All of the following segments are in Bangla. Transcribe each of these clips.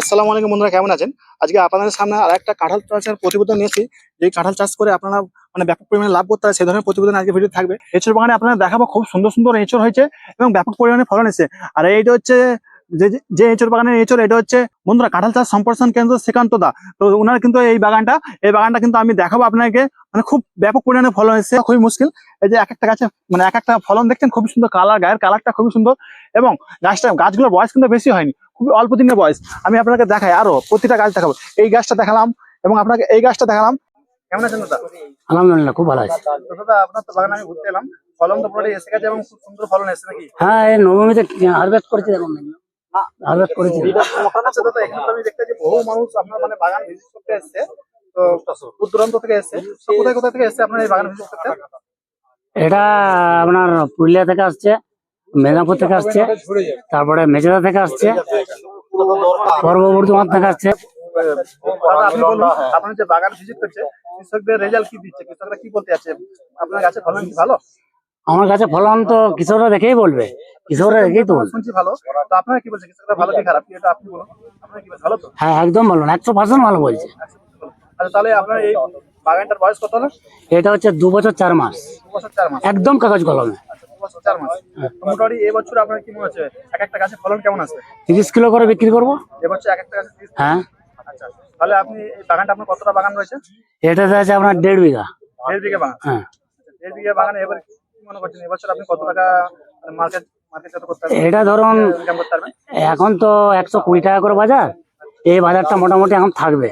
আসসালামু আলাইকুম বন্ধুরা, কেমন আছেন? আজকে আপনাদের সামনে আর একটা কাঁঠাল চাষের প্রতিবেদন নিয়েছি। যে কাঁঠাল চাষ করে আপনারা মানে ব্যাপক পরিমাণে লাভ করতে হয় সেই ধরনের প্রতিবেদন আজকে ভিডিও থাকবে। এঁচড় বাগানে আপনারা দেখাবো খুব সুন্দর সুন্দর এঁচড় হয়েছে এবং ব্যাপক পরিমাণে ফলন এসেছে। আর এইটা হচ্ছে যে, যে- এঁচড় বাগানের এঁচড়, এটা হচ্ছে বন্ধুরা কাঁঠাল চাষ সম্প্রসারণ কেন্দ্র শ্রীকান্ত দা। তো ওনার কিন্তু এই বাগানটা এই বাগানটা কিন্তু আমি দেখাবো আপনাকে। মানে খুব ব্যাপক পরিমাণে ফলন এসেছে, খুবই মুশকিল। এই যে এক একটা গাছে মানে এক একটা ফলন দেখছেন, খুবই সুন্দর কালার, গায়ের কালারটা খুবই সুন্দর। এবং গাছটা, গাছগুলোর বয়স কিন্তু বেশি হয়নি। খুবই অল্প দিনের বয়স। আমি আপনাকে দেখাই আরও প্রতিটা গাছ দেখাবো। এই গাছটা দেখালাম এবং আপনাকে এই গাছটা দেখালাম। কেমন আছেন দাদা? আলহামদুলিল্লাহ খুব ভালো আছে। দাদা আপনার তো বাগানে আমি ঘুরতে এলাম। ফলন তো পুরোটাই এসে গেছে এবং খুব সুন্দর ফলন এসেছে নাকি? হ্যাঁ এই নবমীতে হারভেস্ট করেছি দেখুন। হারভেস্ট করেছি। আচ্ছা দাদা এখানে তো আমি দেখতে পাচ্ছি বহু মানুষ আপনার মানে বাগান ভিজিট করতে এসছে। তো দূর দূরান্ত থেকে এসছে। কোথায় কোথায় থেকে এসছে আপনার এই বাগান ভিজিট করতে? এটা আপনার পুরুলিয়া থেকে আসছে। মেদিনীপুর থেকে আসছে তারপরে মেচেদা থেকে আসছে পূর্ব বর্ধমান থেকে আসছে। আপনি বলুন আপনার যে বাগান ভিজিট করছে কৃষকদের রেজাল্ট কি দিচ্ছে? কৃষকরা কি বলতে আছে? আপনার ফলন কি ভালো? আমার কাছে ফলন তো কৃষকরা দেখেই বলবে কৃষকরা দেখেই তো শুনছি ভালো। তো আপনারা কি বলছেন? কৃষকরা ভালো কি খারাপ? এটা আপনি বলুন। আপনারা কি ভালো তো? হ্যাঁ একদম ভালো একশো পার্সেন্ট ভালো বলছে। আচ্ছা তাহলে আপনার এই বাগানটার বয়স কত এটা হচ্ছে দু বছর চার মাস। দু বছর চার মাস। একদম কাগজ কলমে। আচ্ছা চার মাস। মোটামুটি এই আপনার কি মনে হচ্ছে? এক একটা গাছে ফলন কেমন আছে? তিরিশ কিলো করে বিক্রি করব। এবছর এক একটা গাছে হ্যাঁ। আচ্ছা তাহলে আপনি এই বাগানটা আপনার কতটা বাগান রয়েছে? এটাতে আছে আপনার দেড় বিঘা। দেড় বিঘা বাগান? হ্যাঁ। আচ্ছা, দেড় বিঘা বাগানে এবার কি মনে করছেন? এবছর আপনি কত টাকা মার্কেট এটা ধরুন এখন তো একশো কুড়ি টাকা করে বাজার। এই বাজারটা মোটামুটি এখন থাকবে।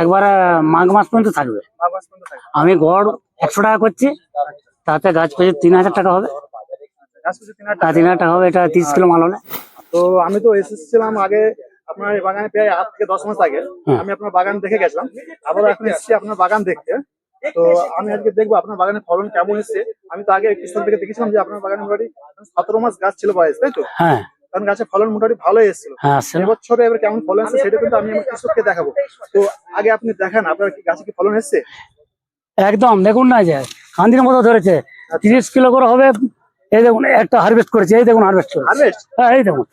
একবার মাঘ মাস পর্যন্ত থাকবে। মাঘ মাস পর্যন্ত থাকবে। আমি গড় একশো টাকা করছি। তাতে গাছ পেয়ে তিন হাজার টাকা হবে। তিন হাজার টাকা। হবে এটা তিরিশ কিলো মাল হলে তো আমি তো এসেছিলাম আগে আপনার বাগানে প্রায় আট থেকে দশ মাস আগে। আমি আপনার বাগান দেখে গেছিলাম। আবার এখন এসেছি আপনার বাগান দেখতে। তো আমি আজকে দেখব আপনার বাগানের ফলন কেমন এসেছে। আমি তো আগে কৃষক থেকে দেখেছিলাম যে আপনার বাগানে মোটামুটি সতেরো মাস গাছ ছিল বয়স তাই তো? হ্যাঁ। কারণ গাছের ফলন মোটামুটি ভালোই এসেছিল। হ্যাঁ? এবছরে এবার কেমন ফলন এসেছে সেটা কিন্তু আমি আমার কৃষককে দেখাবো। তো আগে আপনি দেখান আপনার কি গাছে কি ফলন এসেছে? একদম দেখুন না যে কান্দির মতো ধরেছে। তিরিশ কিলো করে হবে এই দেখুন একটা হারভেস্ট করেছি এই দেখুন হারভেস্ট হ্যাঁ এই দেখুন।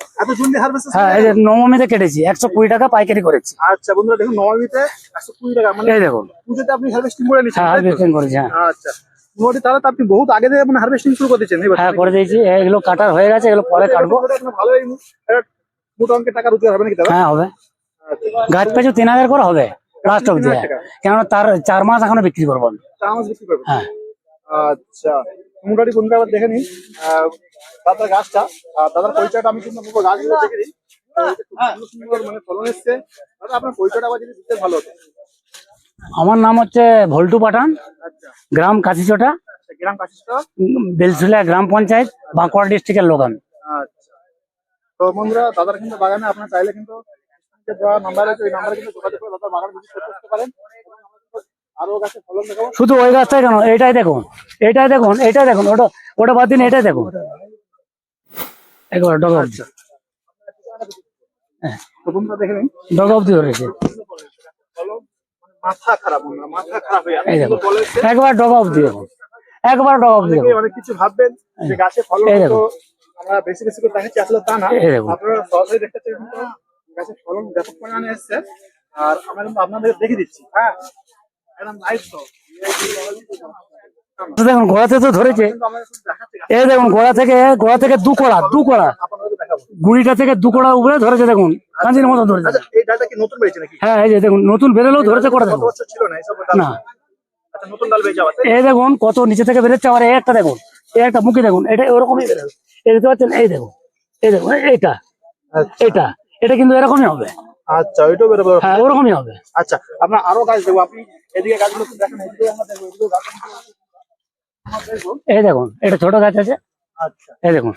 হ্যাঁ এই নবমীতে কেটেছি একশো কুড়ি টাকা পাইকারি করেছি। আচ্ছা বন্ধুরা দেখুন নবমীতে একশো কুড়ি টাকা মানে এই দেখুন। পুজোতে আপনি হারভেস্টিং করে নিচ্ছেন হ্যাঁ হারভেস্টিং করেছি হ্যাঁ। আচ্ছা। মোটামুটি তাহলে আপনি বহুত আগে থেকে মানে হারভেস্টিং শুরু করে হ্যাঁ করে দিয়েছি এগুলো কাটার হয়ে গেছে এগুলো পরে কাটবো। আপনার মোটা অঙ্কের টাকা রোজগার হবে নাকি হ্যাঁ হবে। আচ্ছা, গাছ পেছু তিন হাজার করে হবে লাস্ট অব্দি কেননা তার চার মাস এখনও বিক্রি করব চার মাস বিক্রি করবেন হ্যাঁ। আচ্ছা। মোটামুটি আবার দেখে নিন। আহ, দাদার গাছটা। আর দাদার পরিচয়টা আমি কিন্তু গাছগুলো দেখে নিই সুন্দর সুন্দর মানে ফলন এসছে। দাদা আপনার পরিচয়টা আবার যদি দিতে ভালো হতো। আমার নাম হচ্ছে ভল্টু পাঠান আচ্ছা। গ্রাম কাছিচোটা আচ্ছা, গ্রাম কাশিসটা বেলসুলিয়া গ্রাম পঞ্চায়েত বাঁকুড়া ডিস্ট্রিক্টের লোকান আচ্ছা। তো বন্ধুরা দাদার কিন্তু বাগানে আপনার চাইলে কিন্তু যে দেওয়া নাম্বার আছে ওই নাম্বারে কিন্তু যোগাযোগ করে দাদার বাগান ভিজিট করতে পারেন। শুধু ওই গাছটাই কেন? এটাই দেখুন। এটাই দেখুন এটাই দেখুন। ওটা ওটা বাদ দিন এটাই দেখুন। একবার ডগা ধরেছে যাবে দেখুন। একবার ডগা অব্দি দেখুন। একবার ডগা অব্দি অনেকে দেখুন। অনেক কিছু ভাববেন যে গাছে ফলন তো আমরা বেশি বেশি করে দেখাচ্ছি আসলে তা না। আপনারা দেখতে ফলন ব্যাপক পরিমাণে এসছে। আর আমরা আপনাদের দেখে দিচ্ছি। হ্যাঁ? দেখুন গোড়াতে তো ধরেছে। এই দেখুন গোড়া থেকে গোড়া থেকে দু কোড়া দু কোড়া। গুড়িটা থেকে দু কোড়া উপরে ধরেছে দেখুন। কাঁচির মতো ধরেছে। আচ্ছা হ্যাঁ এই যে দেখুন নতুন বেরোলেও ধরেছে কত দেখুন না আচ্ছা এই দেখুন কত নিচে থেকে বেরোচ্ছে আবার এই একটা দেখুন এই একটা মুখে দেখুন এটা ওরকমই বেরোবে এই দেখতে পাচ্ছেন এই দেখুন এই দেখুন এইটা এটা এটা কিন্তু এরকমই হবে। আচ্ছা ওইটাও বেরোবে হ্যাঁ ওরকমই হবে। আচ্ছা আপনার আরও গাছ দেখব। আপনি এদিকে গাছগুলো দেখেন এদিকে আমরা দেখব এদিকে গাছ এই দেখুন এটা ছোট গাছ আছে। আচ্ছা। এই দেখুন।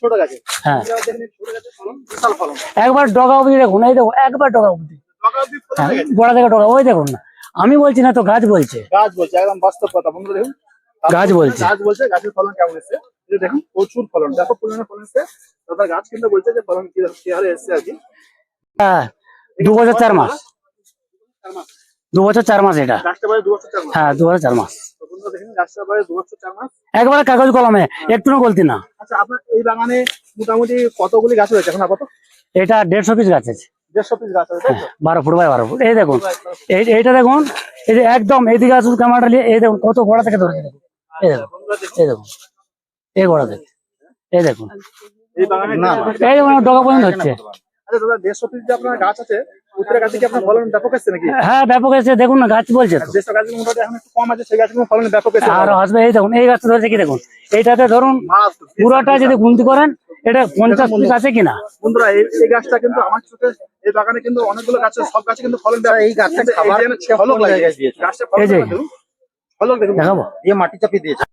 ছোট গাছে হ্যাঁ। একবার ডগা অবধি দেখুন এই দেখুন একবার ডগা অবধি। হ্যাঁ। গোড়া থেকে ডগা ওই দেখুন না। আমি বলছি না তো গাছ বলছে। গাছ বলছে একদম বাস্তব কথা। বন্ধু দেখুন। গাছ বলছে। গাছ বলছে গাছের ফলন কেমন এসছে? দেখুন প্রচুর ফলন। পরিমাণে ফলন এসছে। দাদা গাছ কিন্তু বলছে যে ফলন কি কি হারে এসছে আর কি। হ্যাঁ দু বছর চার মাস দু বছর চার মাস। এটা হ্যাঁ দু বছর চার মাস। একবারে কাগজ কলমে একটু গলতি না। আচ্ছা আপনার এই বাগানে মোটামুটি কতগুলি গাছ রয়েছে এখন আপাতত? এটা দেড়শো পিস গাছ আছে। তো? বারো ফুট বাই বারো ফুট। এই দেখুন এই এইটা দেখুন এই যে একদম এইদিকে আসুন ক্যামেরাটা নিয়ে এই দেখুন কত গোড়া থেকে ধরেছে দেখুন। এই দেখুন এই দেখুন এই গোড়া থেকে এই দেখুন। এই না, এই দেখুন ডগা পর্যন্ত হচ্ছে। আচ্ছা দাদা দেড়শো পিস যে আপনার গাছ আছে উত্তরের গাছে কি আপনার ফলন ব্যাপক নাকি? হ্যাঁ ব্যাপক এসে দেখুন না গাছ বলছে তো। যেসব গাছগুলো মোটামুটি এখন একটু কম আছে সেই গাছগুলো ফলন ব্যাপক আর আসবে এই দেখুন এই গাছটা ধরেছে কি দেখুন? এইটাতে ধরুন পুরোটা যদি গুনতি করেন এটা পঞ্চাশ পিস আছে কিনা? বন্ধুরা এই এই গাছটা কিন্তু আমার চোখে এই বাগানে কিন্তু অনেকগুলো গাছ আছে, সব গাছে কিন্তু ফলন ব্যাপক। এই গাছটা খাবার ফলক লাগে গাছটা ফলক এই যে। দেখুন ফলক দেখুন। দেখাবো। দিয়ে মাটি চাপিয়ে দিয়েছে।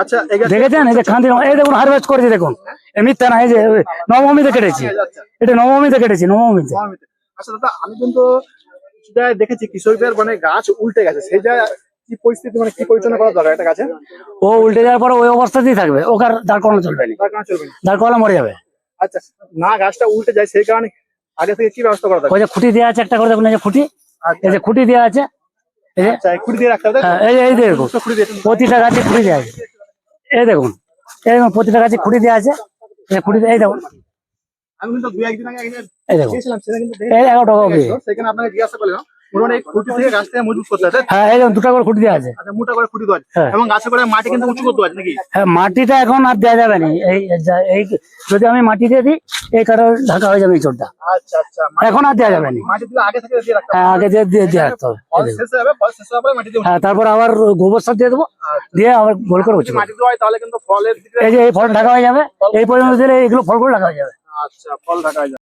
আচ্ছা দেখেছেন? এই যে খান্তি এই দেখুন হারভেস্ট করেছি দেখুন। এ মিথ্যা না এই যে নবমীতে কেটেছি। আচ্ছা এটা নবমীতে কেটেছি নবমীতে। আচ্ছা দাদা আমি কিন্তু দেখেছি কৃষকদের মানে গাছ উল্টে গেছে। সেই জায়গায় কি পরিস্থিতি মানে কি পরিচালনা করা দরকার একটা গাছে ও উল্টে যাওয়ার পরে ওই অবস্থাতেই থাকবে। ওকার দাঁড় করানো চলবে না। চলবে দাঁড় করালে মরে যাবে। আচ্ছা না গাছটা উল্টে যায় সেই কারণে আগে থেকে কি ব্যবস্থা করা দরকার? ওই যে খুঁটি দেওয়া আছে একটা করে দেখুন এই যে খুঁটি। আচ্ছা। এই যে খুঁটি দেওয়া আছে এই যে খুঁড়ি দিয়ে রাখতে হবে তাই তো? হ্যাঁ, এই এই দেখুন প্রতিটা গাছে খুঁড়ি দেওয়া আছে। এই দেখুন এই দেখুন প্রতিটা গাছে খুঁটি দেওয়া আছে। খুঁটি এই দেখুন। এই দেখুন। এই এগারো টাকা অবধি সেখানে আপনাকে জিজ্ঞাসা করলাম মোটামুটি এই খুঁটি থেকে গাছ থেকে মজবুত করতে হয় হ্যাঁ এই দেখুন করে খুঁটি দেওয়া আছে। আচ্ছা মোটা করে খুঁটি দেওয়া আছে। হ্যাঁ। এবং গাছে করে মাটি কিন্তু উঁচু করতে হয় নাকি? হ্যাঁ মাটিটা এখন আর দেওয়া যাবে না। এই এই যদি আমি মাটি দিয়ে দিই এই কারণে ঢাকা হয়ে যাবে এই চোরটা আচ্ছা আচ্ছা এখন আর দেওয়া যাবে না। মাটি দিলে আগে থেকে দিয়ে রাখতে হ্যাঁ আগে দিয়ে দিয়ে দিয়ে রাখতে হবে। শেষ হয়ে ফল শেষ হওয়ার মাটি দিয়ে হ্যাঁ তারপর আবার গোবর সার দিয়ে দেবো। দিয়ে আবার গোল করে উঁচু মাটি দেওয়া হয় তাহলে কিন্তু ফলের এই যে এই ফল ঢাকা হয়ে যাবে এই পর্যন্ত দিলে এগুলো ফল করে ঢাকা হয়ে যাবে। আচ্ছা ফল ঢাকা যায়